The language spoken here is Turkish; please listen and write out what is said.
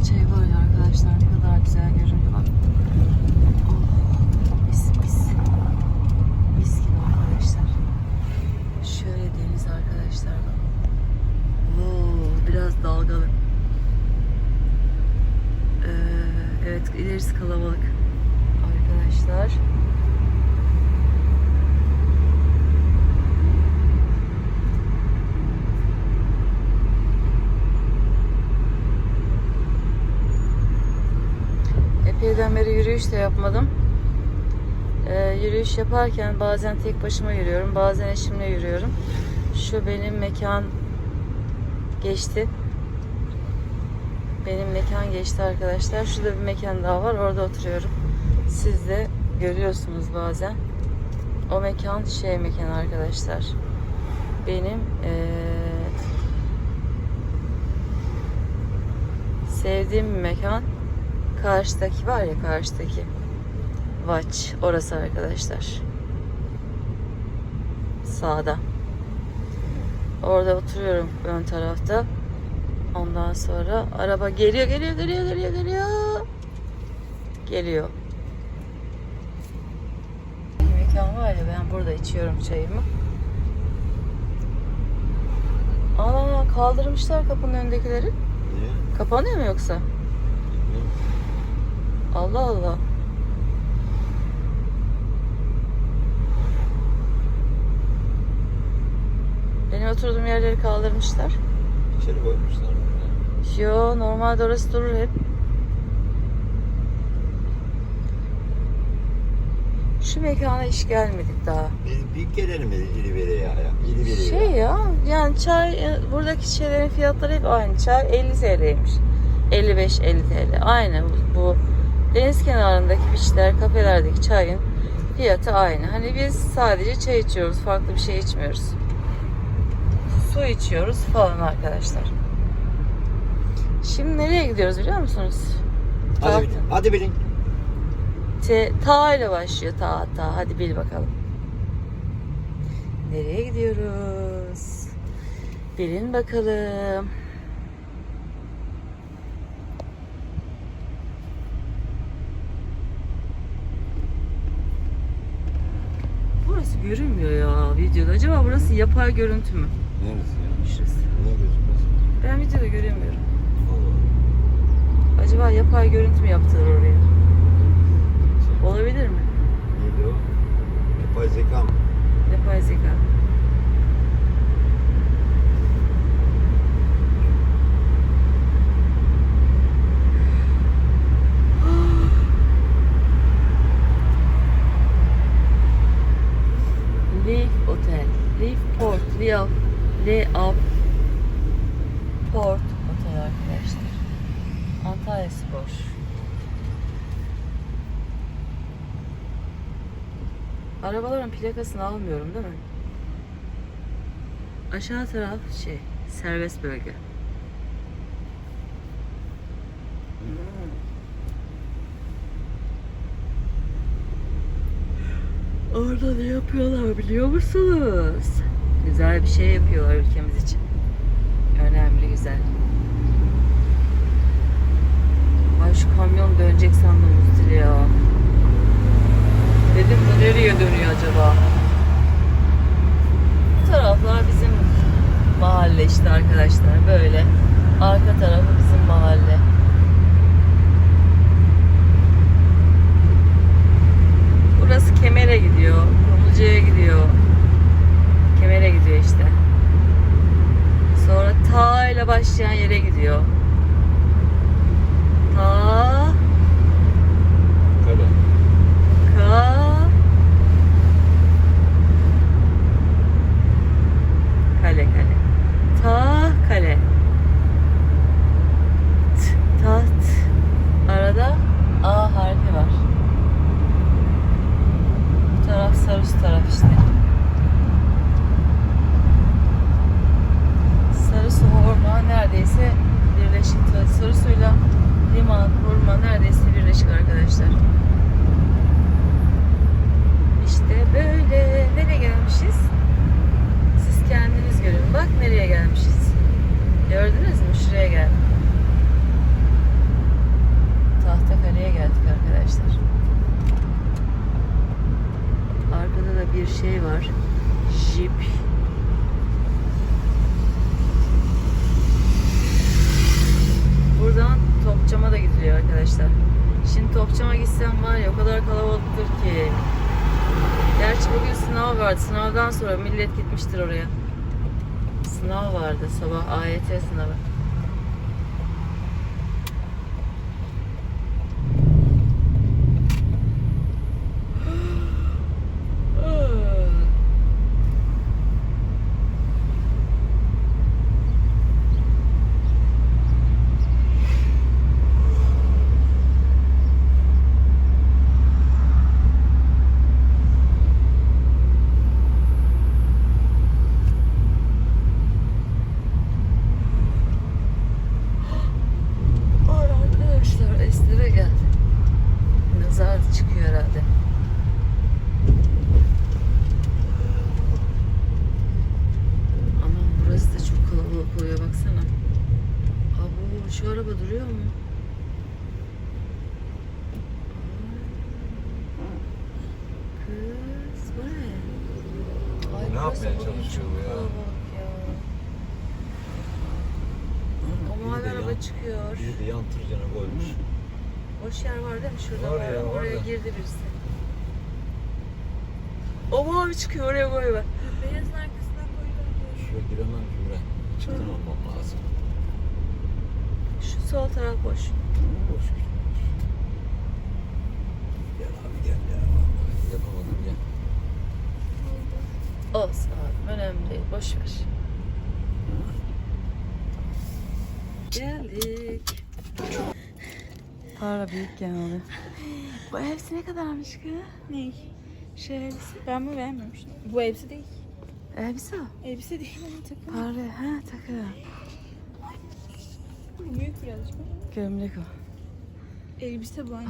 bahçeyi böyle arkadaşlar. Ne kadar güzel göründü bak. Oh, mis mis. Mis gibi arkadaşlar. Şöyle deniz arkadaşlar. Oo, biraz dalgalı. Ee, evet ilerisi kalabalık. Arkadaşlar. Epeyden beri yürüyüş de yapmadım. Ee, yürüyüş yaparken bazen tek başıma yürüyorum, bazen eşimle yürüyorum. Şu benim mekan geçti. Benim mekan geçti arkadaşlar. Şurada bir mekan daha var. Orada oturuyorum. Siz de görüyorsunuz bazen. O mekan şey mekan arkadaşlar. Benim eee, sevdiğim bir mekan. Karşıdaki var ya karşıdaki. Vaç. Orası arkadaşlar. Sağda. Orada oturuyorum ön tarafta. Ondan sonra araba geliyor, geliyor, geliyor, geliyor, geliyor. Geliyor. Mekan var ya ben burada içiyorum çayımı. Aa kaldırmışlar kapının önündekileri. Niye? Kapanıyor mu yoksa? Allah Allah. Benim oturduğum yerleri kaldırmışlar. İçeri koymuşlar. Yo normalde orası durur hep. Şu mekana hiç gelmedik daha. Biz bir gelelim mi İliberi'ye ya? İliberi'ye. Şey ya yani çay e, buradaki şeylerin fiyatları hep aynı. Çay 50 TL'ymiş. 55-50 TL. Aynı bu deniz kenarındaki beachler, kafelerdeki çayın fiyatı aynı. Hani biz sadece çay içiyoruz. Farklı bir şey içmiyoruz. Su içiyoruz falan arkadaşlar. Şimdi nereye gidiyoruz biliyor musunuz? Hadi, bilin, hadi bilin. T, ta ile başlıyor ta ta. Hadi bil bakalım. Nereye gidiyoruz? Bilin bakalım. Burası görünmüyor ya videoda. Acaba burası yapay görüntü mü? Neresi ya? Şurası. Niye gözükmez? Ben videoda göremiyorum. Allah. Acaba yapay görüntü mü yaptılar oraya? Olabilir mi? Neydi o? Yapay zeka mı? Yapay zeka. Arabaların plakasını almıyorum değil mi? Aşağı taraf şey, serbest bölge. Orada ne yapıyorlar biliyor musunuz? Güzel bir şey yapıyorlar ülkemiz için. Önemli, güzel. Ay şu kamyon dönecek sandım Mustafa ya. Dedim bu nereye dönüyor acaba? Şey var. Jeep. Buradan Topçam'a da gidiliyor arkadaşlar. Şimdi Topçam'a gitsem var ya o kadar kalabalıktır ki. Gerçi bugün sınav vardı. Sınavdan sonra millet gitmiştir oraya. Sınav vardı sabah AYT sınavı. Ay arkadaşlar Estere geldi. Nazar çıkıyor herhalde. Aman burası da çok kalabalık oluyor baksana. Abo şu araba duruyor mu? Kız bu ne? Ay, Ne yapmaya çalışıyor bu ya? O mavi araba çıkıyor. Bir de yan tırcana koymuş. Boş yer var değil mi? Şurada Var var. ya, var Oraya da. girdi birisi. O mavi çıkıyor oraya koy bak. Beyazın arkasına koyuyorum. Şuraya giremem buraya. Çıktın olmam lazım. Şu sol taraf boş. Boş Gel abi gel ya. Yapamadım gel. Olsun abi. Önemli değil. Boş ver. Geldik. Para büyük geldi. Bu elbise ne kadarmış kız? Ne? Şu elbise. Ben mi beğenmemiştim? Bu elbise değil. Elbise o. Elbise değil. Para. Ha takı. Gömlek o. Elbise bu anne.